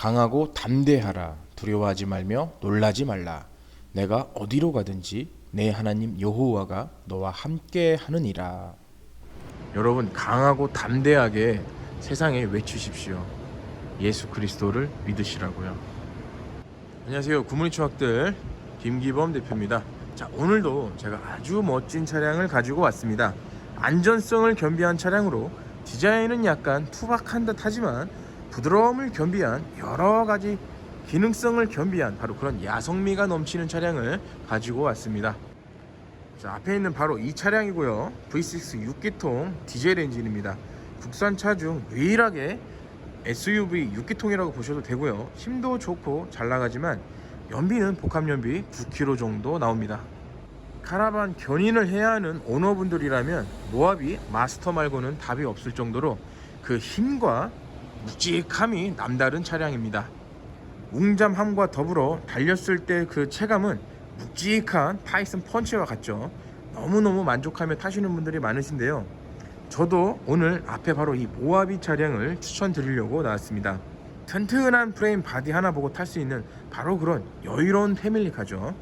강하고 담대하라. 두려워하지 말며 놀라지 말라. 내가 어디로 가든지 내 하나님 여호와가 너와 함께 하느니라. 여러분 강하고 담대하게 세상에 외치십시오. 예수 그리스도를 믿으시라고요. 안녕하세요. 구문이 추학들 김기범 대표입니다. 자 오늘도 제가 아주 멋진 차량을 가지고 왔습니다. 안전성을 겸비한 차량으로 디자인은 약간 투박한 듯 하지만 부드러움을 겸비한 여러 가지 기능성을 겸비한 바로 그런 야성미가 넘치는 차량을 가지고 왔습니다. 자, 앞에 있는 바로 이 차량이고요. V6 6기통 디젤 엔진입니다. 국산차 중 유일하게 SUV 6기통이라고 보셔도 되고요. 힘도 좋고 잘 나가지만 연비는 복합 연비 9km 정도 나옵니다. 카라반 견인을 해야 하는 오너분들이라면 모하비 마스터 말고는 답이 없을 정도로 그 힘과 묵직함이 남다른 차량입니다. 웅장함과 더불어 달렸을 때 그 체감은 묵직한 파이슨 펀치와 같죠. 너무너무 만족하며 타시는 분들이 많으신데요. 저도 오늘 앞에 바로 이 모하비 차량을 추천드리려고 나왔습니다. 튼튼한 프레임 바디 하나 보고 탈 수 있는 바로 그런 여유로운 패밀리카죠.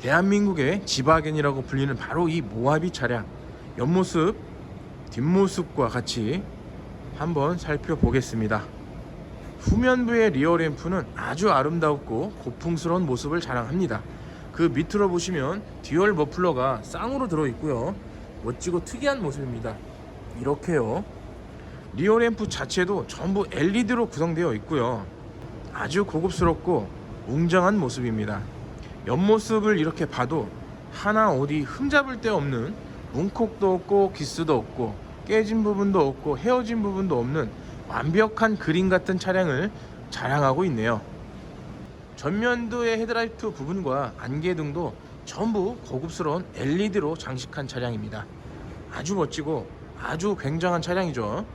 대한민국의 지바겐이라고 불리는 바로 이 모하비 차량 옆모습 뒷모습과 같이 한번 살펴보겠습니다. 후면부의 리어 램프는 아주 아름답고 고풍스러운 모습을 자랑합니다. 그 밑으로 보시면 듀얼 머플러가 쌍으로 들어있고요. 멋지고 특이한 모습입니다. 이렇게요. 리어 램프 자체도 전부 LED로 구성되어 있고요. 아주 고급스럽고 웅장한 모습입니다. 옆모습을 이렇게 봐도 하나 어디 흠잡을 데 없는 문콕도 없고 기스도 없고 깨진 부분도 없고 헤어진 부분도 없는 완벽한 그림 같은 차량을 자랑하고 있네요. 전면도의 헤드라이트 부분과 안개등도 전부 고급스러운 LED로 장식한 차량입니다. 아주 멋지고 아주 굉장한 차량이죠.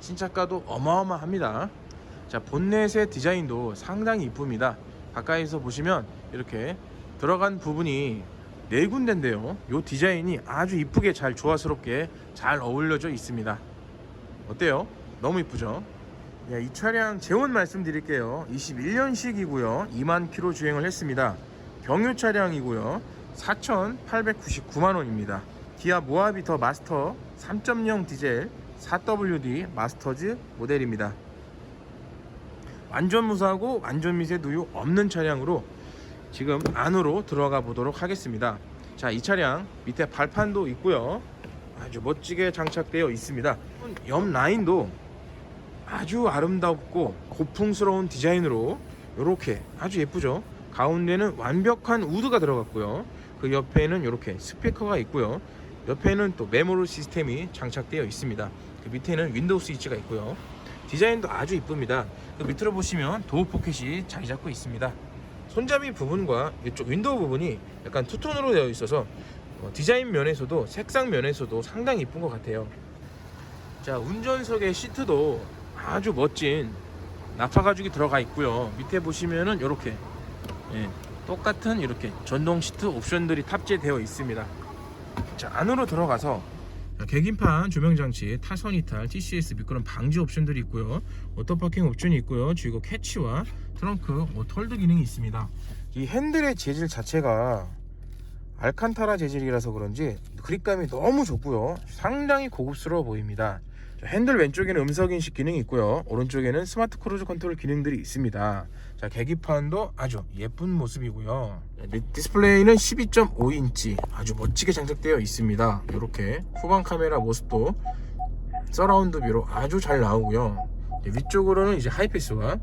신차가도 어마어마합니다. 자 본넷의 디자인도 상당히 이쁩니다. 가까이서 보시면 이렇게 들어간 부분이 네 군데인데요. 이 디자인이 아주 이쁘게 잘 조화스럽게 잘 어울려져 있습니다. 어때요? 너무 이쁘죠? 야, 이 차량 재원 말씀드릴게요. 21년식이고요. 2만 킬로 주행을 했습니다. 경유 차량이고요. 4,899만 원입니다. 기아 모하비 더 마스터 3.0 디젤 4WD 마스터즈 모델입니다. 완전 무사하고 완전 미세 누유 없는 차량으로 지금 안으로 들어가 보도록 하겠습니다. 자, 이 차량 밑에 발판도 있고요. 아주 멋지게 장착되어 있습니다. 옆 라인도 아주 아름답고 고풍스러운 디자인으로 이렇게 아주 예쁘죠. 가운데는 완벽한 우드가 들어갔고요. 그 옆에는 이렇게 스피커가 있고요. 옆에는 또 메모리 시스템이 장착되어 있습니다. 그 밑에는 윈도우 스위치가 있고요. 디자인도 아주 이쁩니다. 그 밑으로 보시면 도어 포켓이 자리 잡고 있습니다. 손잡이 부분과 이쪽 윈도우 부분이 약간 투톤으로 되어 있어서 어, 디자인 면에서도 색상 면에서도 상당히 이쁜 것 같아요. 자 운전석의 시트도 아주 멋진 나파 가죽이 들어가 있고요. 밑에 보시면은 이렇게 예, 똑같은 이렇게 전동 시트 옵션들이 탑재되어 있습니다. 자 안으로 들어가서 자, 계기판 조명 장치, 타선 이탈, TCS 미끄럼 방지 옵션들이 있고요. 오토 파킹 옵션이 있고요. 주의고 캐치와 트렁크, 뭐 털드 기능이 있습니다. 이 핸들의 재질 자체가 알칸타라 재질이라서 그런지 그립감이 너무 좋고요. 상당히 고급스러워 보입니다. 자, 핸들 왼쪽에는 음성 인식 기능이 있고요. 오른쪽에는 스마트 크루즈 컨트롤 기능들이 있습니다. 자, 계기판도 아주 예쁜 모습이고요. 네, 디스플레이는 12.5인치 아주 멋지게 장착되어 있습니다. 이렇게 후방 카메라 모습도 서라운드 뷰로 아주 잘 나오고요. 네, 위쪽으로는 이제 하이패스와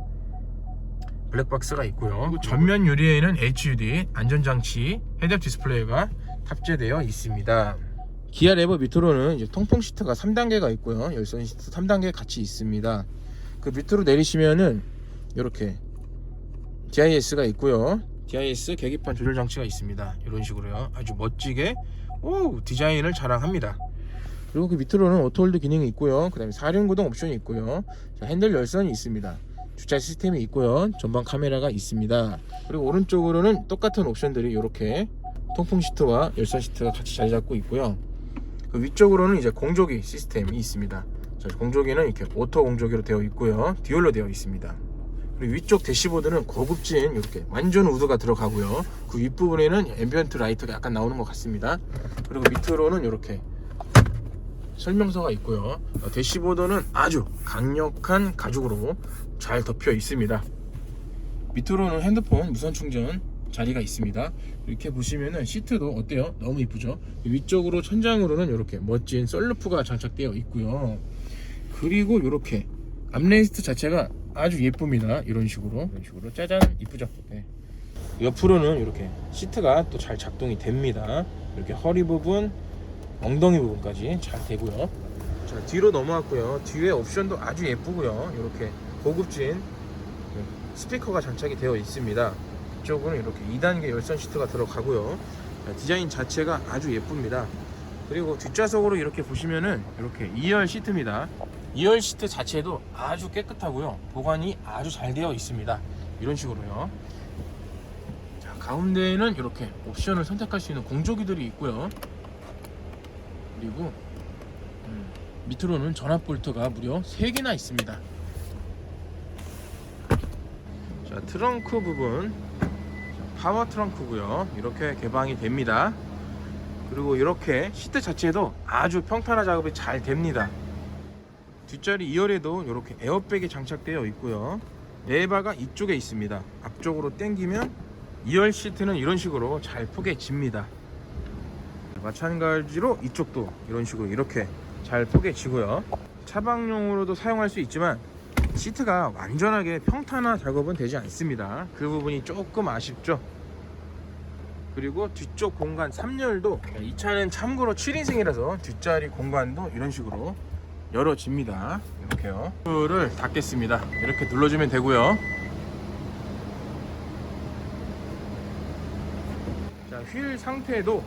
블랙박스가 있고요. 전면 유리에는 HUD 안전장치 헤드업 디스플레이가 탑재되어 있습니다. 기아 레버 밑으로는 이제 통풍 시트가 3단계가 있고요. 열선 시트 3단계 같이 있습니다. 그 밑으로 내리시면은 이렇게 DIS가 있고요. DIS 계기판 조절 장치가 있습니다. 이런 식으로요. 아주 멋지게 오 디자인을 자랑합니다. 그리고 그 밑으로는 오토홀드 기능이 있고요. 그 다음에 사륜 구동 옵션이 있고요. 자, 핸들 열선이 있습니다. 주차 시스템이 있고요. 전방 카메라가 있습니다. 그리고 오른쪽으로는 똑같은 옵션들이 이렇게 통풍 시트와 열선 시트가 같이 자리 잡고 있고요. 그 위쪽으로는 이제 공조기 시스템이 있습니다. 자, 공조기는 이렇게 오토 공조기로 되어 있고요. 듀얼로 되어 있습니다. 그리고 위쪽 대시보드는 고급진 이렇게 완전 우드가 들어가고요. 그 윗부분에는 앰비언트 라이트가 약간 나오는 것 같습니다. 그리고 밑으로는 이렇게 설명서가 있고요. 어, 대시보드는 아주 강력한 가죽으로 잘 덮여 있습니다. 밑으로는 핸드폰 무선 충전 자리가 있습니다. 이렇게 보시면은 시트도 어때요? 너무 이쁘죠? 위쪽으로 천장으로는 이렇게 멋진 썰루프가 장착되어 있고요. 그리고 이렇게 암레스트 자체가 아주 예쁩니다. 이런 식으로 이런 식으로 짜잔 이쁘죠? 네. 옆으로는 이렇게 시트가 또 잘 작동이 됩니다. 이렇게 허리 부분, 엉덩이 부분까지 잘 되고요. 자 뒤로 넘어왔고요. 뒤에 옵션도 아주 예쁘고요. 이렇게 고급진 스피커가 장착이 되어 있습니다. 이쪽은 이렇게 2단계 열선 시트가 들어가고요. 자, 디자인 자체가 아주 예쁩니다. 그리고 뒷좌석으로 이렇게 보시면은 이렇게 2열 시트입니다. 2열 시트 자체도 아주 깨끗하고요. 보관이 아주 잘 되어 있습니다. 이런 식으로요. 자, 가운데에는 이렇게 옵션을 선택할 수 있는 공조기들이 있고요. 그리고 음, 밑으로는 전압 볼트가 무려 3개나 있습니다. 자, 트렁크 부분 파워 트렁크고요. 이렇게 개방이 됩니다. 그리고 이렇게 시트 자체도 아주 평탄화 작업이 잘 됩니다. 뒷자리 2열에도 이렇게 에어백이 장착되어 있고요. 레바가 이쪽에 있습니다. 앞쪽으로 당기면 2열 시트는 이런 식으로 잘 포개집니다. 마찬가지로 이쪽도 이런 식으로 이렇게 잘 포개지고요. 차박용으로도 사용할 수 있지만 시트가 완전하게 평탄화 작업은 되지 않습니다. 그 부분이 조금 아쉽죠. 그리고 뒤쪽 공간 3열도 이 차는 참고로 7인승이라서 뒷자리 공간도 이런 식으로 열어집니다. 이렇게요. 를 닫겠습니다. 이렇게 눌러주면 되고요. 자, 휠 상태도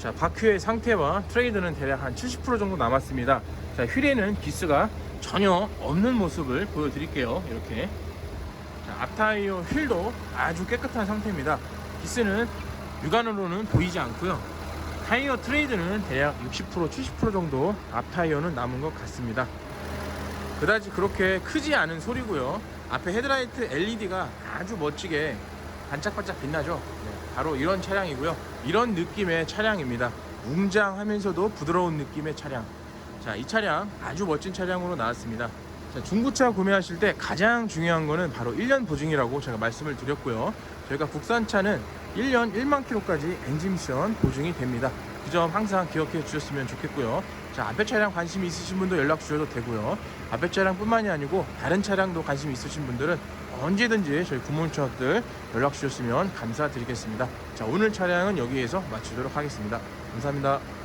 자, 바퀴의 상태와 트레이드는 대략 한 70% 정도 남았습니다. 자, 휠에는 기스가 전혀 없는 모습을 보여드릴게요. 이렇게. 자, 앞타이어 휠도 아주 깨끗한 상태입니다. 기스는 육안으로는 보이지 않고요. 타이어 트레이드는 대략 60% 70% 정도 앞타이어는 남은 것 같습니다. 그다지 그렇게 크지 않은 소리고요. 앞에 헤드라이트 LED가 아주 멋지게 반짝반짝 빛나죠. 네, 바로 이런 차량이고요. 이런 느낌의 차량입니다. 웅장하면서도 부드러운 느낌의 차량. 자, 이 차량 아주 멋진 차량으로 나왔습니다. 자, 중고차 구매하실 때 가장 중요한 거는 바로 1년 보증이라고 제가 말씀을 드렸고요. 저희가 국산차는 1년 1만 킬로까지 엔진 미션 보증이 됩니다. 그 점 항상 기억해 주셨으면 좋겠고요. 자, 앞에 차량 관심 있으신 분도 연락 주셔도 되고요. 앞에 차량뿐만이 아니고 다른 차량도 관심 있으신 분들은 언제든지 저희 구몬차들 연락 주셨으면 감사드리겠습니다. 자, 오늘 차량은 여기에서 마치도록 하겠습니다. 감사합니다.